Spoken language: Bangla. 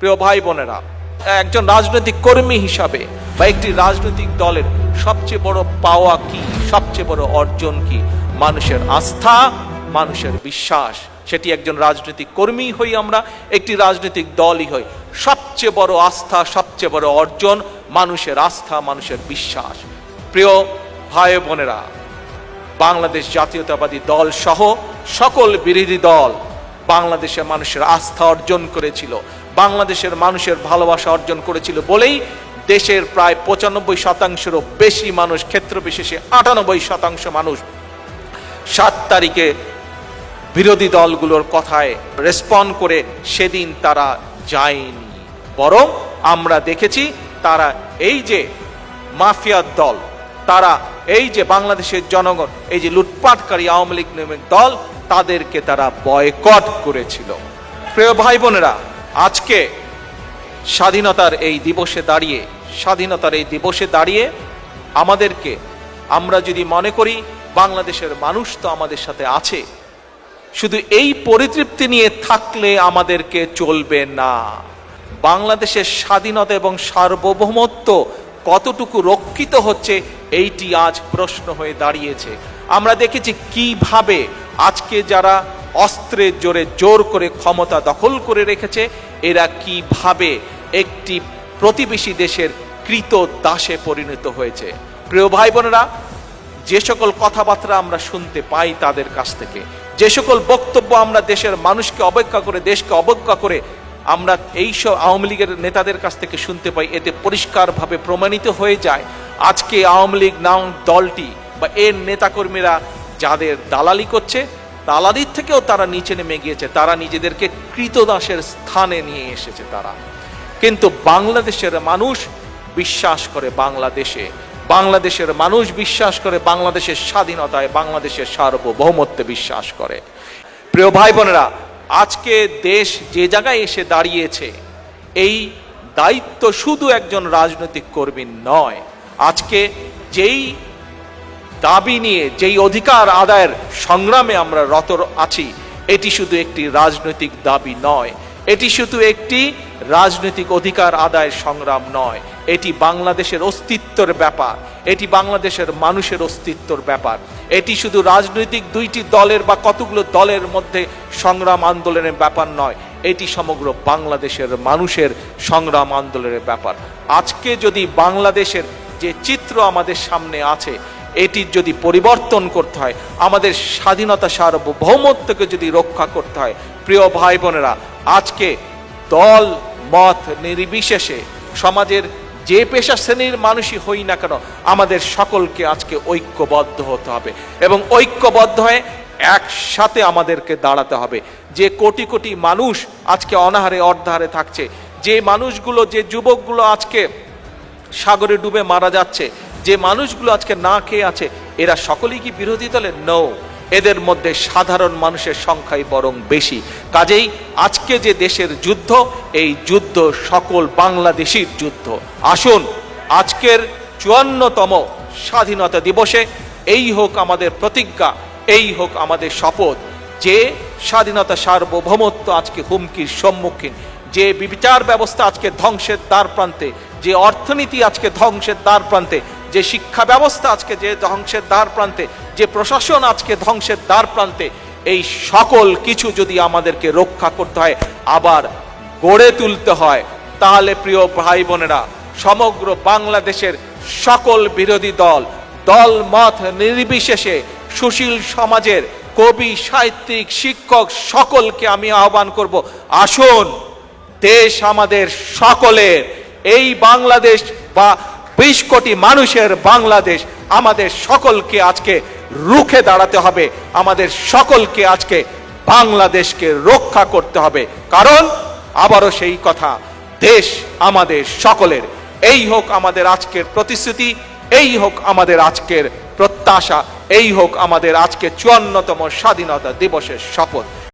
প্রিয় ভাই বোনেরা, একজন রাজনৈতিক কর্মী হিসাবে বা একটি রাজনৈতিক দলের সবচেয়ে বড় পাওয়া কি, সবচেয়ে বড় অর্জন কি? মানুষের আস্থা, মানুষের বিশ্বাস, সেটি একজন রাজনৈতিক কর্মী হই আমরা, একটি রাজনৈতিক দলই হই। সবচেয়ে বড় আস্থা, সবচেয়ে বড় অর্জন মানুষের আস্থা, মানুষের বিশ্বাস। প্রিয় ভাই বোনেরা, বাংলাদেশ জাতীয়তাবাদী দল সহ সকল বিরোধী দল বাংলাদেশের মানুষের আস্থা অর্জন করেছিল। বাংলাদেশের মানুষের ভালোবাসা অর্জন করেছিল বলেই দেশের প্রায় পঁচানব্বই শতাংশেরও বেশি মানুষ ক্ষেত্র বিশেষে আটানব্বই শতাংশ মানুষ সাত তারিখে বিরোধী দলগুলোর কথায় রেসপন্ড করে সেদিন তারা যায়নি। বরং আমরা দেখেছি তারা এই যে মাফিয়ার দল, তারা এই যে বাংলাদেশের জনগণ, এই যে লুটপাটকারী আওয়ামী লীগ দল, তাদেরকে তারা বয়কট করেছিল। প্রিয় ভাই বোনেরা আজকে স্বাধীনতার এই দিবসে দাঁড়িয়ে, স্বাধীনতার এই দিবসে দাঁড়িয়ে আমাদেরকে আমরা যদি মনে করি বাংলাদেশের মানুষ তো আমাদের সাথে আছে, শুধু এই পরিতৃপ্তি নিয়ে থাকলে আমাদেরকে চলবে না। বাংলাদেশের স্বাধীনতা এবং সার্বভৌমত্ব কতটুকু রক্ষিত হচ্ছে, এইটি আজ প্রশ্ন হয়ে দাঁড়িয়েছে। আমরা দেখেছি কীভাবে আজকে যারা অস্ত্রের জোরে জোর করে ক্ষমতা দখল করে রেখেছে। এরা কীভাবে একটি প্রতিবেশী দেশের কৃত দাসে পরিণত হয়েছে? প্রিয় ভাই বোনেরা যে সকল কথাবার্তা আমরা শুনতে পাই তাদের কাছ থেকে, যে সকল বক্তব্য আমরা দেশের মানুষকে অবজ্ঞা করে, দেশকে অবজ্ঞা করে আমরা এইসব আওয়ামী লীগের নেতাদের কাছ থেকে শুনতে পাই, এতে পরিষ্কারভাবে প্রমাণিত হয়ে যায়। আজকে আওয়ামী লীগ নাম দলটি বা এর নেতাকর্মীরা যাদের দালালি করছে দালালির থেকেও তারা নিচে নেমে গিয়েছে। তারা নিজেদেরকে কৃতদাসের স্থানে নিয়ে এসেছে তারা। কিন্তু বাংলাদেশের মানুষ বিশ্বাস করে বাংলাদেশে। বাংলাদেশের মানুষ বিশ্বাস করে বাংলাদেশের স্বাধীনতায়, বাংলাদেশের সার্বভৌমত্বে বিশ্বাস করে। প্রিয় ভাই বোনেরা আজকে দেশ যে জায়গায় এসে দাঁড়িয়েছে, এই দায়িত্ব শুধু একজন রাজনৈতিক কর্মীর নয়। আজকে যেই দাবি নিয়ে যেই অধিকার আদায়ের সংগ্রামে আমরা রত আছি, এটি শুধু একটি রাজনৈতিক দাবি নয়। এটি শুধু একটি রাজনৈতিক অধিকার আদায়ের সংগ্রাম নয়। এটি বাংলাদেশের অস্তিত্বের ব্যাপার। এটি বাংলাদেশের মানুষের অস্তিত্বর ব্যাপার। এটি শুধু রাজনৈতিক দুইটি দলের বা কতগুলো দলের মধ্যে সংগ্রাম আন্দোলনের ব্যাপার নয়। এটি সমগ্র বাংলাদেশের মানুষের সংগ্রাম আন্দোলনের ব্যাপার। আজকে যদি বাংলাদেশের যে চিত্র আমাদের সামনে আছে এটির যদি পরিবর্তন করতে হয়, আমাদের স্বাধীনতা সার্বভৌমত্বকে যদি রক্ষা করতে হয়, প্রিয় ভাই বোনেরা, আজকে দল, মত নির্বিশেষে সমাজের যে পেশা শ্রেণির মানুষই হই না কেন, আমাদের সকলকে আজকে ঐক্যবদ্ধ হতে হবে এবং ঐক্যবদ্ধ হয়ে একসাথে আমাদেরকে দাঁড়াতে হবে। যে কোটি কোটি মানুষ আজকে অনাহারে অর্ধাহারে থাকছে, যে মানুষগুলো, যে যুবকগুলো আজকে সাগরে ডুবে মারা যাচ্ছে যে মানুষগুলো আজকে না খেয়ে আছে, এরা সকলেই কি বিরোধী দলের? নৌ এদের মধ্যে সাধারণ মানুষের সংখ্যাই বরং বেশি। কাজেই আজকে যে দেশের যুদ্ধ, এই যুদ্ধ সকল বাংলাদেশির যুদ্ধ। আসুন, আজকের চুয়ান্নতম স্বাধীনতা দিবসে এই হোক আমাদের প্রতিজ্ঞা, এই হোক আমাদের শপথ। যে স্বাধীনতা সার্বভৌমত্ব আজকে হুমকির সম্মুখীন, যে বিচার ব্যবস্থা আজকে ধ্বংসের দ্বার প্রান্তে, যে অর্থনীতি আজকে ধ্বংসের দ্বার প্রান্তে যে শিক্ষা ব্যবস্থা আজকে যে ধ্বংসের দ্বার প্রান্তে, যে প্রশাসন আজকে ধ্বংসের দ্বার প্রান্তে, এই সকল কিছু যদি আমাদেরকে রক্ষা করতে হয়, আবার গড়ে তুলতে হয়, তাহলে প্রিয় ভাই বোনেরা সমগ্র বাংলাদেশের সকল বিরোধী দল দল মত নির্বিশেষে সুশীল সমাজের কবি, সাহিত্যিক, শিক্ষক সকলকে আমি আহ্বান করব, আসুন, দেশ আমাদের সকলের, এই বাংলাদেশ বা বিশ কোটি মানুষের বাংলাদেশ আমাদের সকলকে আজকে রুখে দাঁড়াতে হবে। আমাদের সকলকে আজকে বাংলাদেশকে রক্ষা করতে হবে। কারণ, আবারও সেই কথা, দেশ আমাদের সকলের। এই হোক আমাদের আজকের প্রতিশ্রুতি, এই হোক আমাদের আজকের প্রত্যাশা, এই হোক আমাদের আজকে চুয়ান্নতম স্বাধীনতা দিবসের শপথ।